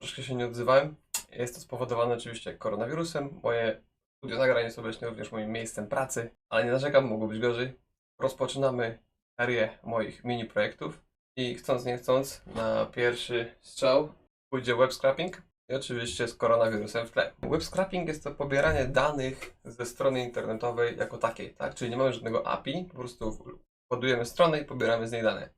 Troszkę się nie odzywałem. Jest to spowodowane oczywiście koronawirusem. Moje studio nagrań jest obecnie również moim miejscem pracy, ale nie narzekam, mogło być gorzej. Rozpoczynamy serię moich mini projektów i chcąc nie chcąc na pierwszy strzał pójdzie web scrapping i oczywiście z koronawirusem w tle. Web scrapping jest to pobieranie danych ze strony internetowej jako takiej, tak? Czyli nie mamy żadnego API, po prostu kodujemy stronę i pobieramy z niej dane.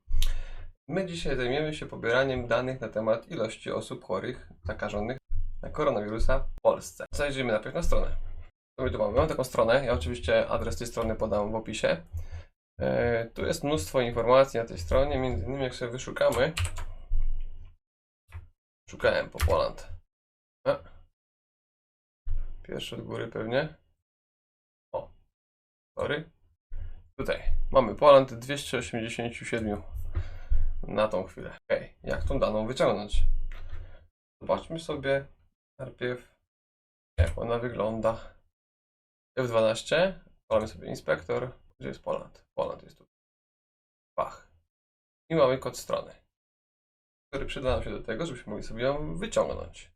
My dzisiaj zajmiemy się pobieraniem danych na temat ilości osób chorych, zakażonych na koronawirusa w Polsce. Zajrzyjmy najpierw na stronę. Co my tu mamy? Mam taką stronę. Ja oczywiście adres tej strony podam w opisie. E, tu jest mnóstwo informacji na tej stronie, między innymi jak sobie wyszukamy. Szukałem po Poland. Pierwszy od góry pewnie. O, sorry. Tutaj mamy Poland 287 na tą chwilę. Ok, jak tą daną wyciągnąć? Zobaczmy sobie najpierw, jak ona wygląda. F12, mamy sobie inspektor, gdzie jest Poland? Poland jest tu. Pach. I mamy kod strony, który przyda nam się do tego, żebyśmy mogli sobie ją wyciągnąć.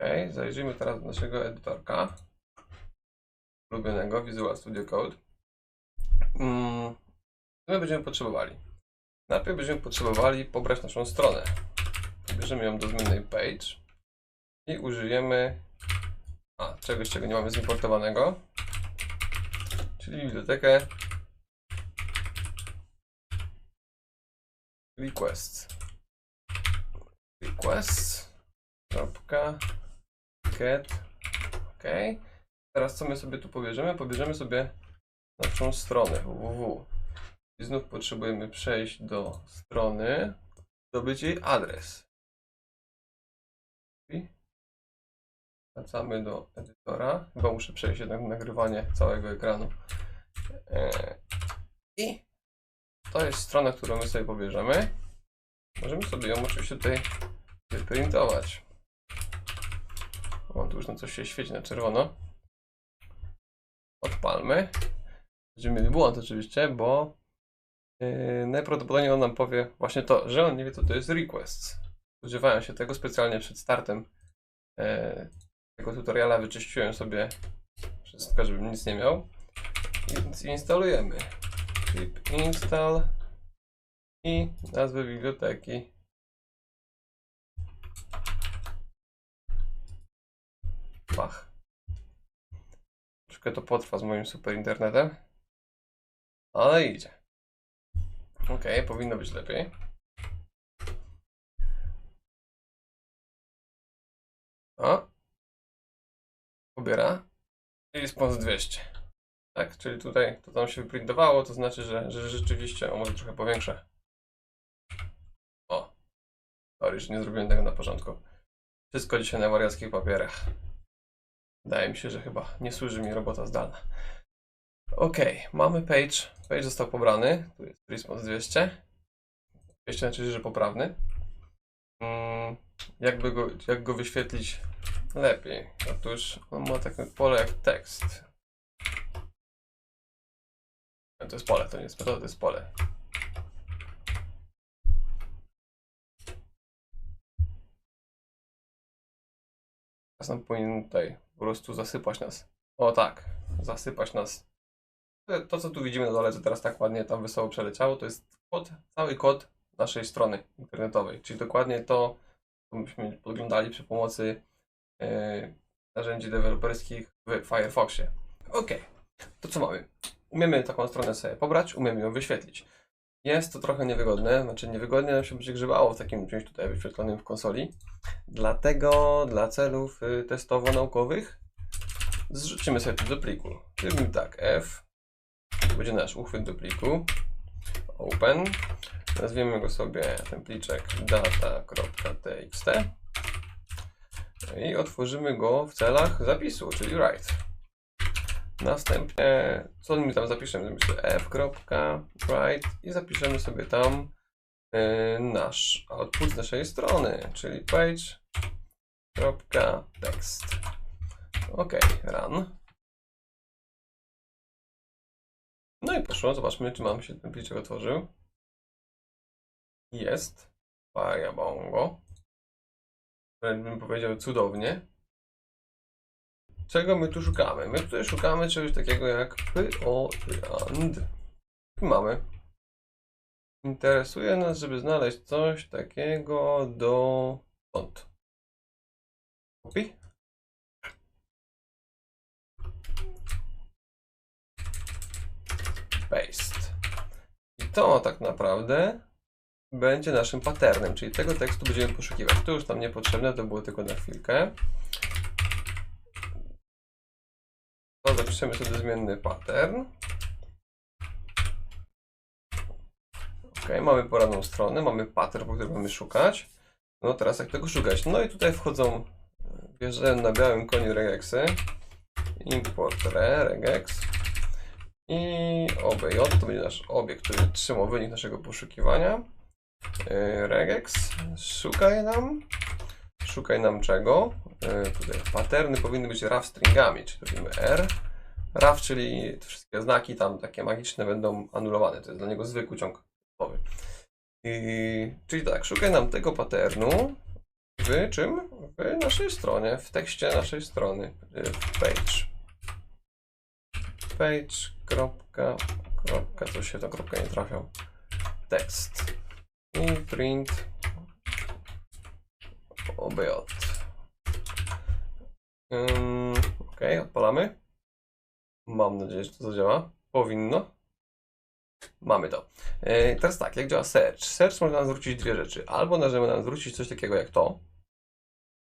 Ok, zajrzyjmy teraz do naszego edytorka ulubionego Visual Studio Code. Mm, my będziemy potrzebowali? Najpierw będziemy potrzebowali pobrać naszą stronę. Bierzemy ją do zmiennej page i użyjemy a, czegoś, czego nie mamy zimportowanego, czyli bibliotekę requests. Requests. Kropka. Get. OK. Teraz co my sobie tu pobierzemy? Pobierzemy sobie naszą stronę www. I znów potrzebujemy przejść do strony, zdobyć jej adres. Wracamy do edytora. Chyba muszę przejść jednak na nagrywanie całego ekranu. E, I to jest strona, którą my sobie pobierzemy. Możemy sobie ją oczywiście tutaj wyprintować. O, tu już na coś się świeci na czerwono. Odpalmy. Będziemy mieli błąd oczywiście, bo Yy, najprawdopodobniej on nam powie właśnie to, że on nie wie, co to jest request. Używają się tego specjalnie przed startem yy, tego tutoriala. Wyczyściłem sobie wszystko, żebym nic nie miał. Więc instalujemy pip install i nazwę biblioteki. Bach. Troszkę to potrwa z moim super internetem. Ale idzie. Ok, powinno być lepiej. O. Pobiera. I response 200. Tak, czyli tutaj to tam się wyprintowało, to znaczy, że, że rzeczywiście, o może trochę powiększę. O. Sorry, że nie zrobiłem tego na porządku. Wszystko dzisiaj na wariackich papierach. Wydaje mi się, że chyba nie służy mi robota zdalna. Ok, mamy page. Page został pobrany. Tu jest response 200. 200 znaczy, że poprawny. Mm, jakby go, jak go wyświetlić lepiej? Otóż on ma takie pole jak tekst. To jest pole, to nie jest metoda, to jest pole. Teraz nam powinien tutaj po prostu zasypać nas. O tak, zasypać nas to, co tu widzimy na dole, co teraz tak ładnie tam wesoło przeleciało, to jest kod, cały kod naszej strony internetowej. Czyli dokładnie to, co myśmy podglądali przy pomocy e, narzędzi deweloperskich w Firefoxie. Ok, to co mamy? Umiemy taką stronę sobie pobrać, umiemy ją wyświetlić. Jest to trochę niewygodne, znaczy niewygodnie nam się będzie grzebało w takim czymś tutaj wyświetlonym w konsoli. Dlatego dla celów y, testowo-naukowych zrzucimy sobie to do pliku. Zrobimy tak, F to będzie nasz uchwyt do pliku. Open. Nazwiemy go sobie ten pliczek data.txt i otworzymy go w celach zapisu, czyli write. Następnie, co my tam zapiszemy? Zapiszemy f.write i zapiszemy sobie tam yy, nasz output z naszej strony, czyli page.text. OK, run. No i poszło, zobaczmy, czy mam się ten pliczek otworzył. Jest. Fajabongo. Wręcz bym powiedział cudownie. Czego my tu szukamy? My tutaj szukamy czegoś takiego jak pyond. I mamy. Interesuje nas, żeby znaleźć coś takiego do stąd. Copy. Paste. I to tak naprawdę będzie naszym patternem, czyli tego tekstu będziemy poszukiwać. To już nam niepotrzebne, to było tylko na chwilkę. To zapiszemy sobie zmienny pattern. Ok, mamy poradną stronę, mamy pattern, po którym mamy szukać. No teraz jak tego szukać? No i tutaj wchodzą, wjeżdżają na białym koniu regexy. Import re, regex. I obj, to będzie nasz obiekt, który trzymał wynik naszego poszukiwania. Yy, regex, szukaj nam. Szukaj nam czego? Yy, tutaj patterny powinny być RAW stringami, czyli robimy R. RAW, czyli te wszystkie znaki tam takie magiczne będą anulowane. To jest dla niego zwykły ciąg. I, czyli tak, szukaj nam tego patternu w czym? W naszej stronie, w tekście naszej strony, yy, w page. Page, kropka, kropka, co się ta kropka nie trafiał. Tekst. I print obj. Um, ok, odpalamy. Mam nadzieję, że to zadziała. Powinno. Mamy to. E, teraz tak, jak działa search? Search może nam zwrócić dwie rzeczy. Albo może nam zwrócić coś takiego jak to.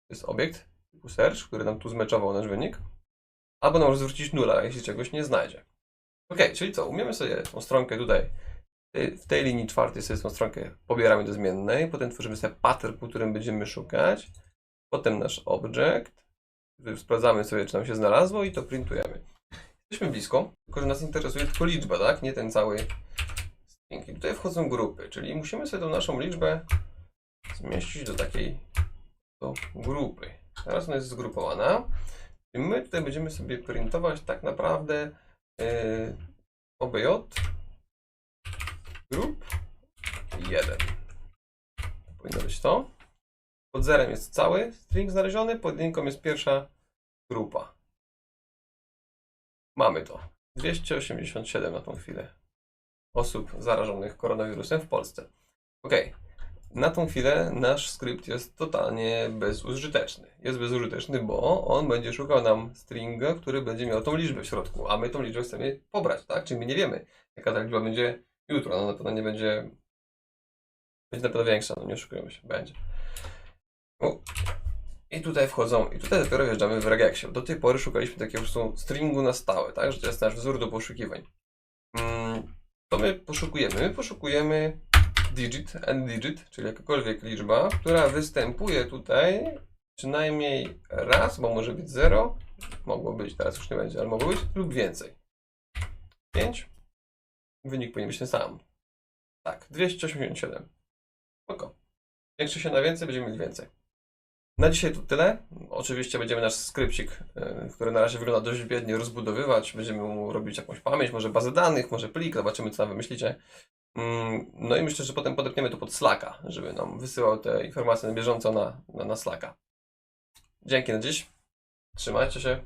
To jest obiekt typu search, który nam tu zmeczował nasz wynik. Albo nam może zwrócić nula, jeśli czegoś nie znajdzie. Ok, czyli co? Umiemy sobie tą stronkę tutaj Y, w tej linii czwartej sobie tą stronkę pobieramy do zmiennej, potem tworzymy sobie pattern, po którym będziemy szukać, potem nasz object, sprawdzamy sobie, czy nam się znalazło i to printujemy. Jesteśmy blisko, tylko że nas interesuje tylko liczba, tak? Nie ten cały string. I tutaj wchodzą grupy, czyli musimy sobie tą naszą liczbę zmieścić do takiej do grupy. Teraz ona jest zgrupowana. I my tutaj będziemy sobie printować tak naprawdę yy, obj grup 1. Powinno być to. Pod zerem jest cały string znaleziony, pod jedynką jest pierwsza grupa. Mamy to. 287 na tą chwilę osób zarażonych koronawirusem w Polsce. Ok. Na tą chwilę nasz skrypt jest totalnie bezużyteczny. Jest bezużyteczny, bo on będzie szukał nam stringa, który będzie miał tą liczbę w środku, a my tą liczbę chcemy pobrać, tak? Czyli my nie wiemy, jaka ta liczba będzie jutro. No na pewno nie będzie. Będzie na pewno większa, no nie oszukujemy się, będzie. I tutaj wchodzą, i tutaj dopiero wjeżdżamy w regexie. Do tej pory szukaliśmy takiego po stringu na stałe, tak? Że to jest nasz wzór do poszukiwań. Mm, to my poszukujemy. My poszukujemy digit and digit, czyli jakakolwiek liczba, która występuje tutaj przynajmniej raz, bo może być 0, mogło być, teraz już nie będzie, ale mogło być, lub więcej. 5, Wynik powinien być ten sam. Tak, 287. Spoko. Większy się na więcej, będziemy mieli więcej. Na dzisiaj to tyle. Oczywiście będziemy nasz skrypcik, e, który na razie wygląda dość biednie, rozbudowywać. Będziemy mu robić jakąś pamięć, może bazę danych, może plik, zobaczymy co tam wymyślicie. Mm, No i myślę, że potem podepniemy to pod Slacka, żeby nam wysyłał te informacje na bieżąco na, na, na Slacka. Dzięki na dziś. Trzymajcie się.